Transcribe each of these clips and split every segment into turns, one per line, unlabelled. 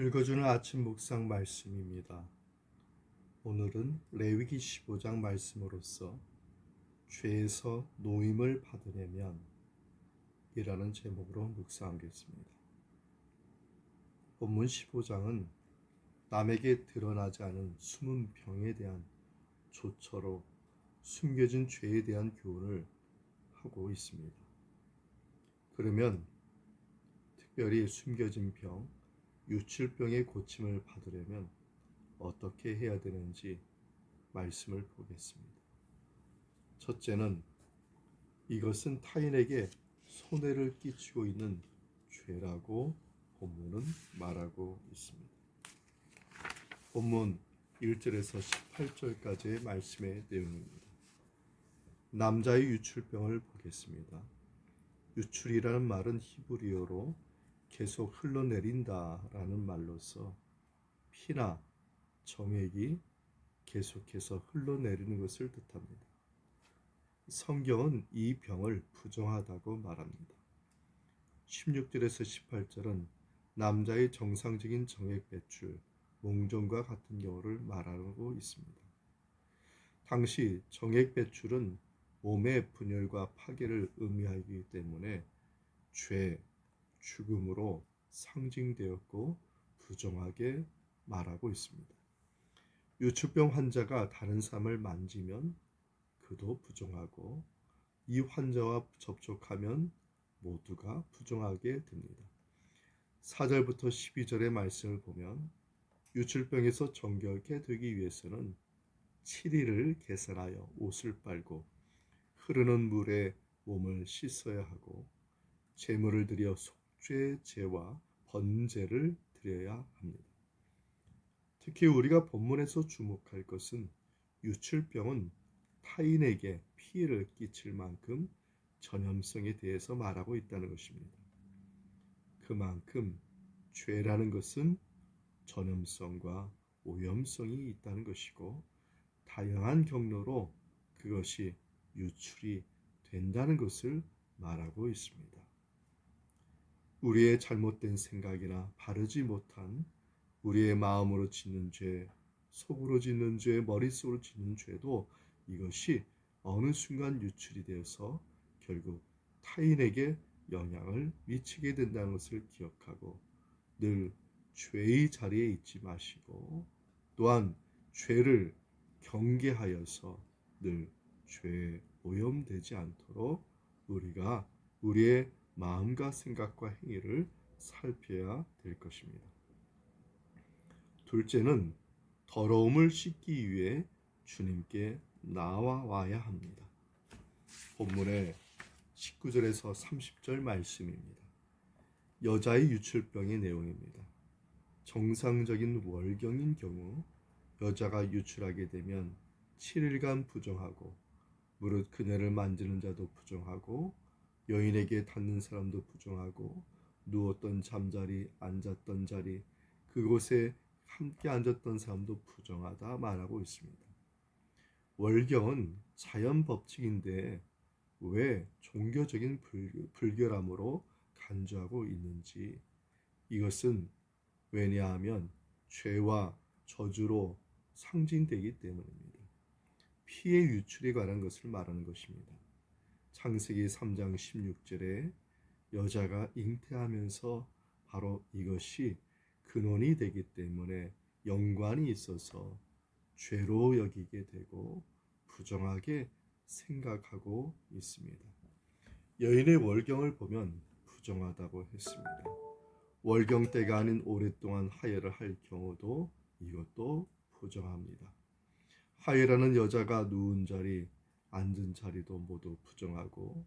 읽어주는 아침 묵상 말씀입니다. 오늘은 레위기 15장 말씀으로서 죄에서 노임을 받으려면 이라는 제목으로 묵상하겠습니다. 본문 15장은 남에게 드러나지 않은 숨은 병에 대한 조처로 숨겨진 죄에 대한 교훈을 하고 있습니다. 그러면 특별히 숨겨진 병, 유출병의 고침을 받으려면 어떻게 해야 되는지 말씀을 보겠습니다. 첫째는 이것은 타인에게 손해를 끼치고 있는 죄라고 본문은 말하고 있습니다. 본문 1절에서 18절까지의 말씀의 내용입니다. 남자의 유출병을 보겠습니다. 유출이라는 말은 히브리어로 계속 흘러내린다라는 말로서 피나 정액이 계속해서 흘러내리는 것을 뜻합니다. 성경은 이 병을 부정하다고 말합니다. 16절에서 18절은 남자의 정상적인 정액 배출, 몽정과 같은 경우를 말하고 있습니다. 당시 정액 배출은 몸의 분열과 파괴를 의미하기 때문에 죄, 죽음으로 상징되었고 부정하게 말하고 있습니다. 유축병 환자가 다른 사람을 만지면 그도 부정하고 이 환자와 접촉하면 모두가 부정하게 됩니다. 4절부터 12절의 말씀을 보면 유출병에서 정결케 되기 위해서는 7일을 계산하여 옷을 빨고 흐르는 물에 몸을 씻어야 하고 제물을 드려 속 죄 제와 번제를 드려야 합니다. 특히 우리가 본문에서 주목할 것은 유출병은 타인에게 피해를 끼칠 만큼 전염성에 대해서 말하고 있다는 것입니다. 그만큼 죄라는 것은 전염성과 오염성이 있다는 것이고 다양한 경로로 그것이 유출이 된다는 것을 말하고 있습니다. 우리의 잘못된 생각이나 바르지 못한 우리의 마음으로 짓는 죄, 속으로 짓는 죄, 머릿속으로 짓는 죄도 이것이 어느 순간 유출이 되어서 결국 타인에게 영향을 미치게 된다는 것을 기억하고 늘 죄의 자리에 있지 마시고 또한 죄를 경계하여서 늘 죄에 오염되지 않도록 우리가 우리의 마음과 생각과 행위를 살펴야 될 것입니다. 둘째는 더러움을 씻기 위해 주님께 나와와야 합니다. 본문의 19절에서 30절 말씀입니다. 여자의 유출병의 내용입니다. 정상적인 월경인 경우 여자가 유출하게 되면 7일간 부정하고 무릇 그녀를 만지는 자도 부정하고 여인에게 닿는 사람도 부정하고 누웠던 잠자리 앉았던 자리 그곳에 함께 앉았던 사람도 부정하다 말하고 있습니다. 월경은 자연 법칙인데 왜 종교적인 불결함으로 간주하고 있는지 이것은 왜냐하면 죄와 저주로 상징되기 때문입니다. 피해 유출에 관한 것을 말하는 것입니다. 창세기 3장 16절에 여자가 잉태하면서 바로 이것이 근원이 되기 때문에 연관이 있어서 죄로 여기게 되고 부정하게 생각하고 있습니다. 여인의 월경을 보면 부정하다고 했습니다. 월경 때가 아닌 오랫동안 하혈을 할 경우도 이것도 부정합니다. 하혈하는 여자가 누운 자리, 앉은 자리도 모두 부정하고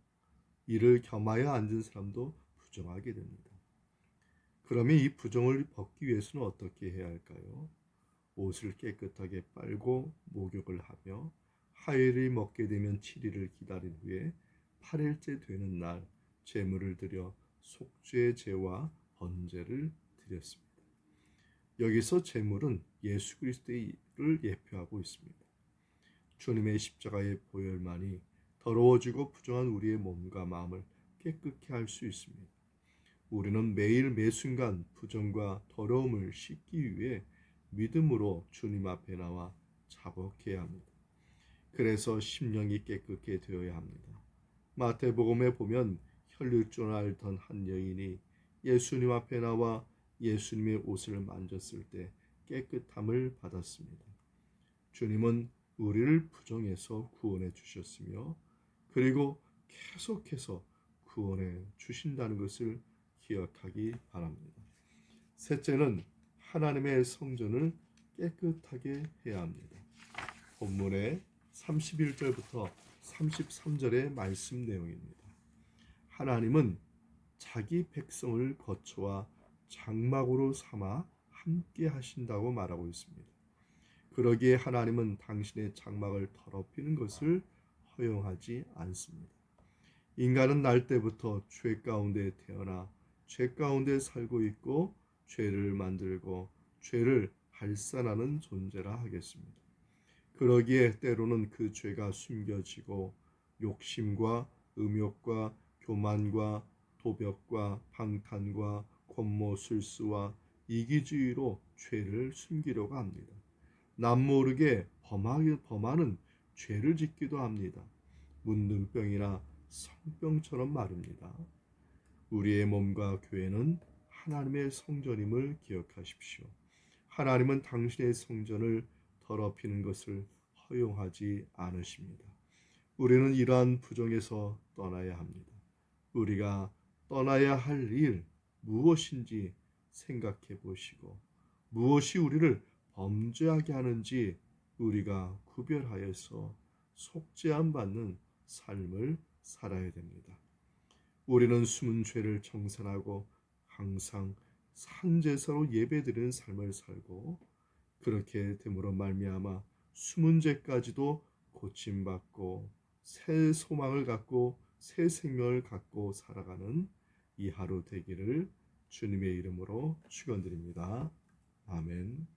이를 겸하여 앉은 사람도 부정하게 됩니다. 그러면 이 부정을 벗기 위해서는 어떻게 해야 할까요? 옷을 깨끗하게 빨고 목욕을 하며 하일을 먹게 되면 7일을 기다린 후에 8일째 되는 날 제물을 드려 속죄 제와 번제를 드렸습니다. 여기서 제물은 예수 그리스도를 예표하고 있습니다. 주님의 십자가의 보혈만이 더러워지고 부정한 우리의 몸과 마음을 깨끗게 할 수 있습니다. 우리는 매일 매순간 부정과 더러움을 씻기 위해 믿음으로 주님 앞에 나와 자복해야 합니다. 그래서 심령이 깨끗게 되어야 합니다. 마태복음에 보면 혈류증을 앓던 한 여인이 예수님 앞에 나와 예수님의 옷을 만졌을 때 깨끗함을 받았습니다. 주님은 우리를 부정해서 구원해 주셨으며 그리고 계속해서 구원해 주신다는 것을 기억하기 바랍니다. 셋째는 하나님의 성전을 깨끗하게 해야 합니다. 본문의 31절부터 33절의 말씀 내용입니다. 하나님은 자기 백성을 거처와 장막으로 삼아 함께 하신다고 말하고 있습니다. 그러기에 하나님은 당신의 장막을 더럽히는 것을 허용하지 않습니다. 인간은 날 때부터 죄 가운데 태어나 죄 가운데 살고 있고 죄를 만들고 죄를 발산하는 존재라 하겠습니다. 그러기에 때로는 그 죄가 숨겨지고 욕심과 음욕과 교만과 도벽과 방탄과 권모술수와 이기주의로 죄를 숨기려고 합니다. 남모르게 범하는 죄를 짓기도 합니다. 문둥병이나 성병처럼 말입니다. 우리의 몸과 교회는 하나님의 성전임을 기억하십시오. 하나님은 당신의 성전을 더럽히는 것을 허용하지 않으십니다. 우리는 이러한 부정에서 떠나야 합니다. 우리가 떠나야 할 일 무엇인지 생각해 보시고 무엇이 우리를 범죄하게 하는지 우리가 구별하여서 속죄함 받는 삶을 살아야 됩니다. 우리는 숨은 죄를 청산하고 항상 산제사로 예배드리는 삶을 살고 그렇게 됨으로 말미암아 숨은 죄까지도 고침받고 새 소망을 갖고 새 생명을 갖고 살아가는 이 하루 되기를 주님의 이름으로 축원드립니다. 아멘.